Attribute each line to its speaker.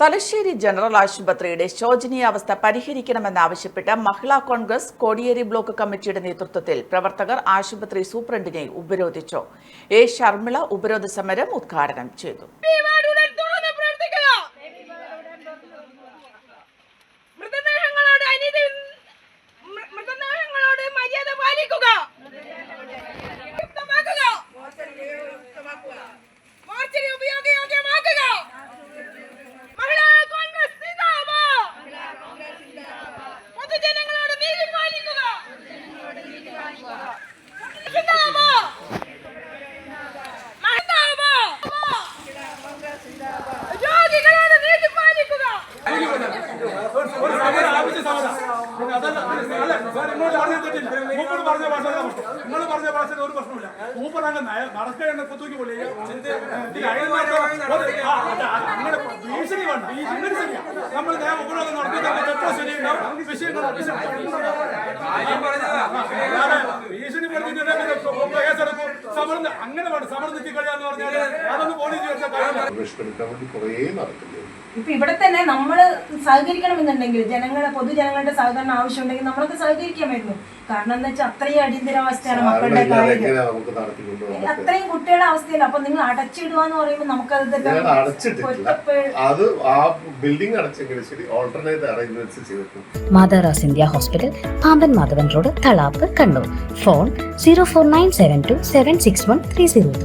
Speaker 1: Thalassery general ആശുപത്രിയുടെ ശോചനീയാവസ്ഥ പരിഹരിക്കണമെന്നാവശ്യപ്പെട്ട് മഹിളാ കോൺഗ്രസ് കോടിയേരി ബ്ലോക്ക് കമ്മിറ്റിയുടെ നേതൃത്വത്തിൽ പ്രവർത്തകർ ആശുപത്രി സൂപ്രണ്ടിനെ ഉപരോധിച്ചു. എ. ശർമിള ഉപരോധ സമരം ഉദ്ഘാടനം ചെയ്തു.
Speaker 2: പറഞ്ഞ തെറ്റില്ല. മൂപ്പർ പറഞ്ഞ ഭാഷ നിങ്ങൾ പറഞ്ഞ ഭാഷയിൽ ഒരു പ്രശ്നമില്ല മൂപ്പർ അങ്ങ് നയ- നടക്കേണ്ട കുത്തൂക്കി പോലെ അങ്ങനെ ഭീഷണി വേണ്ട. അങ്ങനെ ശരിയാ നമ്മൾ നേരെ ഉപരോധം നടത്തി എത്ര ശരിയുണ്ടാവും വിഷയങ്ങൾ അല്ലാതെ ഭീഷണി പറഞ്ഞിട്ടുണ്ടെങ്കിൽ കേസെടുക്കും? സമരം അങ്ങനെ വേണ്ട. സമരം നിർത്തി കഴിയാന്ന് പറഞ്ഞാൽ അതൊന്ന് പോലീസ്
Speaker 3: പ്രവേശിപ്പെടുത്താൻ വേണ്ടി കുറേ നടക്കുന്നത്
Speaker 4: ഇപ്പൊ ഇവിടെ തന്നെ നമ്മൾ സഹകരിക്കണമെന്നുണ്ടെങ്കിൽ ജനങ്ങളെ പൊതുജനങ്ങളുടെ സഹകരണം ആവശ്യമുണ്ടെങ്കിൽ നമ്മളൊക്കെ സഹകരിക്കാമായിരുന്നു കാരണം എന്താ വെച്ചാൽ അത്രയും അടിയന്തരാവസ്ഥയാണ് മക്കളുടെ കാര്യം. അത്രയും കുട്ടികളുടെ അവസ്ഥയില്ല. അപ്പൊ നിങ്ങൾ അടച്ചിടുക എന്ന് പറയുമ്പോൾ നമുക്കത്
Speaker 5: Matharas India hospital Pamban Madhavan road Thalap Kannur phone zero four nine seven two seven six one three zero three